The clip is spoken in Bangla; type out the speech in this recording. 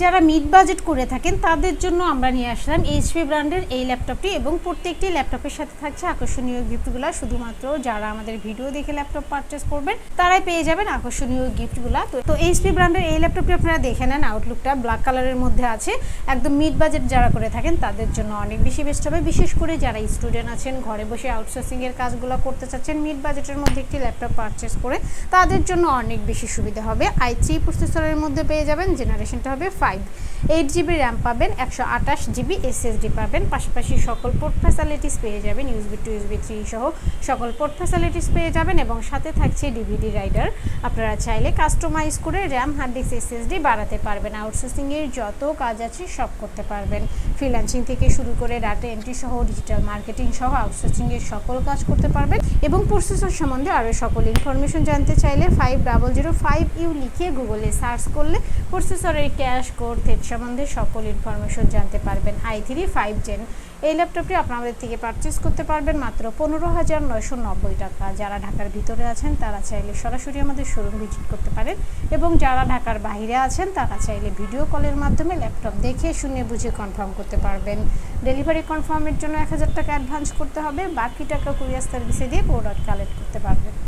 যারা মিড বাজেট করে থাকেন, তাদের জন্য আমরা নিয়ে আসলাম এইচপি ব্র্যান্ডের এই ল্যাপটপটি এবং প্রত্যেকটি ল্যাপটপের সাথে থাকছে আকর্ষণীয় গিফটগুলো শুধুমাত্র যারা আমাদের ভিডিও দেখে ল্যাপটপ পারচেস করবেন, তারাই পেয়ে যাবেন আকর্ষণীয় গিফটগুলো তো এইচপি ব্র্যান্ডের এই ল্যাপটপটি আপনারা দেখে নেন আউটলুকটা ব্ল্যাক কালারের মধ্যে আছে। একদম মিড বাজেট যারা করে থাকেন, তাদের জন্য অনেক বেশি বেস্ট হবে। বিশেষ করে যারা স্টুডেন্ট আছেন, ঘরে বসে আউটসোর্সিং এর কাজগুলো করতে চাচ্ছেন মিড বাজেটের মধ্যে একটি ল্যাপটপ পারচেস করে, তাদের জন্য অনেক বেশি সুবিধা হবে। আই থ্রি প্রসেসরের মধ্যে পেয়ে যাবেন জেনারেশনটা হবে ফাইভ। এইট জিবি র্যাম পাবেন, একশো আঠাশ জিবি এসএসডি পাবেন, পাশাপাশি সকল পোর্ট ফ্যাসিলিটিস পেয়ে যাবেন ইউসবি টু ইউসবি থ্রি সহ সকল পোর্ট ফ্যাসিলিটিস পেয়ে যাবেন এবং সাথে থাকছে ডিভিডি রাইডার আপনারা চাইলে কাস্টমাইজ করে র্যাম হার্ড ডিস্ক এসএসডি বাড়াতে পারবেন। আউটসোর্সিংয়ের যত কাজ আছে সব করতে পারবেন। ফ্রিল্যান্সিং থেকে শুরু করে ডাটা এন্ট্রি সহ ডিজিটাল মার্কেটিং সহ আউটসোর্সিংয়ের সকল কাজ করতে পারবেন এবং প্রসেসর সম্বন্ধে আরও সকল ইনফরমেশন জানতে চাইলে five double zero five U লিখে গুগলে সার্চ করলে প্রসেসরের ক্যাশ কোড থেট সম্বন্ধে সকল ইনফরমেশন জানতে পারবেন। আই থ্রি ফাইভ জেন এই ল্যাপটপটি আপনাদের থেকে পারচেস করতে পারবেন মাত্র পনেরো হাজার নয়শো নব্বই টাকা। যারা ঢাকার ভিতরে আছেন, তারা চাইলে সরাসরি আমাদের শোরুম ভিজিট করতে পারেন এবং যারা ঢাকার বাইরে আছেন, তারা চাইলে ভিডিও কলের মাধ্যমে ল্যাপটপ দেখে, শুনে, বুঝে কনফার্ম করতে পারবেন। ডেলিভারি কনফার্মের জন্য এক হাজার টাকা অ্যাডভান্স করতে হবে। বাকি টাকা কুরিয়ার সার্ভিসে দিয়ে প্রোডাক্ট কালেক্ট করতে পারবেন।